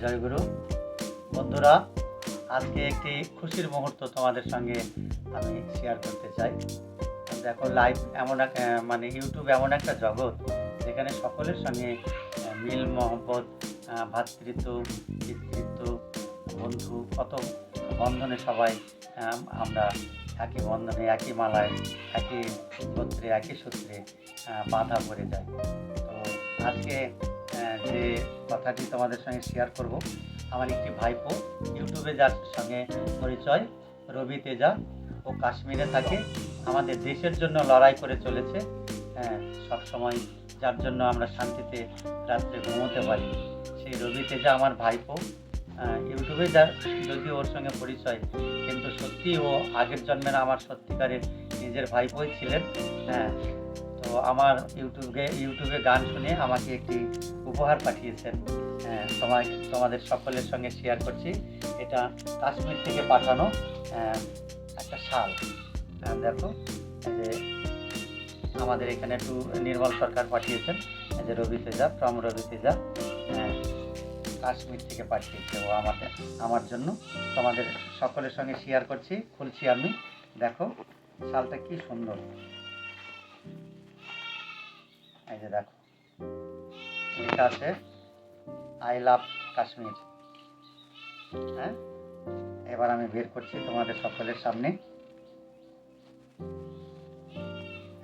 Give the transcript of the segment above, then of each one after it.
জয়গুরু বন্ধুরা আজকে একটি খুশির মুহূর্ত তোমাদের সঙ্গে আমি শেয়ার করতে চাই। দেখো লাইভ এমন এক মানে ইউটিউব এমন একটা জগৎ যেখানে সকলের সঙ্গে মিল মহব্বত আহ, ভ্রাতৃত্ব পিতৃত্ব বন্ধু কত বন্ধনে সবাই আমরা একই বন্ধনে একই মালায় একই গোত্রে একই সূত্রে বাঁধা পড়ে যায় তো আজকে যে কথাটি তোমাদের সঙ্গে শেয়ার করব। আমার একটি ভাইপো ইউটিউবে যার সঙ্গে পরিচয়, রবি তেজা। ও কাশ্মীরে থাকে। আমাদের দেশের জন্য লড়াই করে চলেছে। হ্যাঁ সবসময় যার জন্য আমরা শান্তিতে রাত্রে ঘুমোতে পারি। সেই রবি তেজা আমার ভাইপো। ইউটিউবে যার যদি ওর সঙ্গে পরিচয়, কিন্তু সত্যি ও আগের জন্মের আমার সত্যিকারের নিজের ভাইপোই ছিলেন। হ্যাঁ তো আমার ইউটিউবে ইউটিউবে গান শুনে আমাকে একটি উপহার পাঠিয়েছেন। হ্যাঁ, তোমার তোমাদের সকলের সঙ্গে শেয়ার করছি। এটা কাশ্মীর থেকে পাঠানো একটা শাল। হ্যাঁ, দেখো যে আমাদের এখানে একটু নির্মল সরকার পাঠিয়েছেন। যে রবি তেজা ফ্রম রবি তেজা হ্যাঁ, কাশ্মীর থেকে পাঠিয়েছে ও আমাদের আমার জন্য। তোমাদের সকলের সঙ্গে শেয়ার করছি খুলছি আমি। দেখো শালটা কি সুন্দর। এই যে দেখো। লেখা আছে আই লাভ কাশ্মীর হ্যাঁ? এবার আমি বের করছি তোমাদের সকলের সামনে।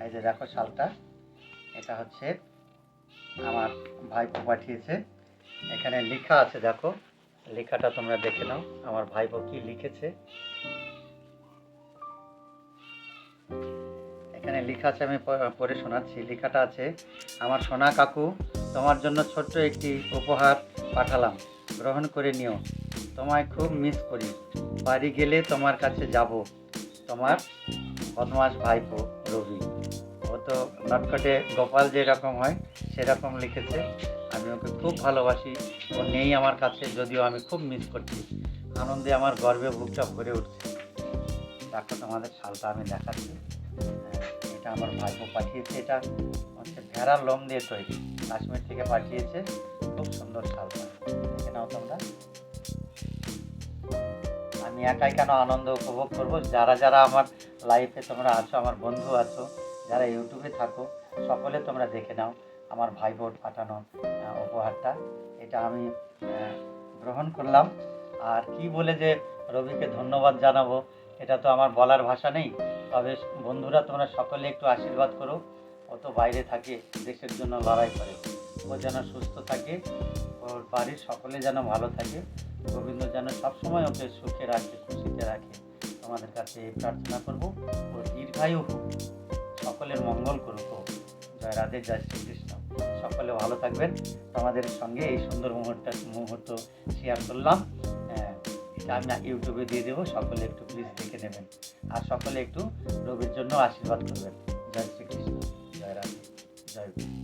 এই যে দেখো শালটা। এটা হচ্ছে আমার ভাইপো পাঠিয়েছে। এখানে লেখা আছে, দেখো। লেখাটা তোমরা দেখে নাও। আমার ভাইপো কি লিখেছে? এখানে লেখা আছে, আমি পড়ে শোনাচ্ছি। লেখাটা আছে, আমার সোনা কাকু, তোমার জন্য ছোট্ট একটি উপহার পাঠালাম। গ্রহণ করে নিও। তোমায় খুব মিস করি। বাড়ি গেলে তোমার কাছে যাব। তোমার বদমাস ভাইপো রবি। ও তো নটকটে গোপাল যেরকম হয়, সেরকম লিখেছে। আমি ওকে খুব ভালোবাসি। ও নেই আমার কাছে, যদিও আমি খুব মিস করছি। আনন্দে আমার গর্বে বুকটা ভরে উঠছে। দেখো তোমাদের শালটা আমি দেখাচ্ছি। এটা আমার ভাইপো পাঠিয়েছে, এটা হচ্ছে ভেড়ার লোম দিয়ে তৈরি। কাশ্মীর থেকে পাঠিয়েছে খুব সুন্দর শালটা দেখে নাও তোমরা। আমি একাই কেন আনন্দ উপভোগ করব? যারা যারা আমার লাইফে তোমরা আছো, আমার বন্ধু আছো, যারা ইউটিউবে থাকো, সকলে তোমরা দেখে নাও আমার ভাই বোন পাঠানো উপহারটা। এটা আমি গ্রহণ করলাম। আর কি বলে যে রবিকে ধন্যবাদ জানাব, এটা তো আমার বলার ভাষা নেই। তবে বন্ধুরা, তোমরা সকলে একটু আশীর্বাদ করো। ও তো বাইরে থাকে, দেশের জন্য লড়াই করে। ও যেন সুস্থ থাকে, ওর বাড়ির সকলে যেন ভালো থাকে। গোবিন্দ যেন সবসময় ওকে সুখে রাখে, খুশিতে রাখে। তোমাদের কাছে প্রার্থনা করব। ও দীর্ঘায়ু হোক, সকলের মঙ্গল করুক। জয় রাধে, জয় শ্রীকৃষ্ণ। সকলে ভালো থাকবেন। তোমাদের সঙ্গে এই সুন্দর মুহূর্ত মুহূর্ত শেয়ার করলাম। আমি ইউটিউবে দিয়ে দেবো, সকলে একটু প্লিজ দেখে নেবেন। আর সকলে একটু রবির জন্য আশীর্বাদ করবেন। জয় শ্রীকৃষ্ণ। জয় রাধে। জয়।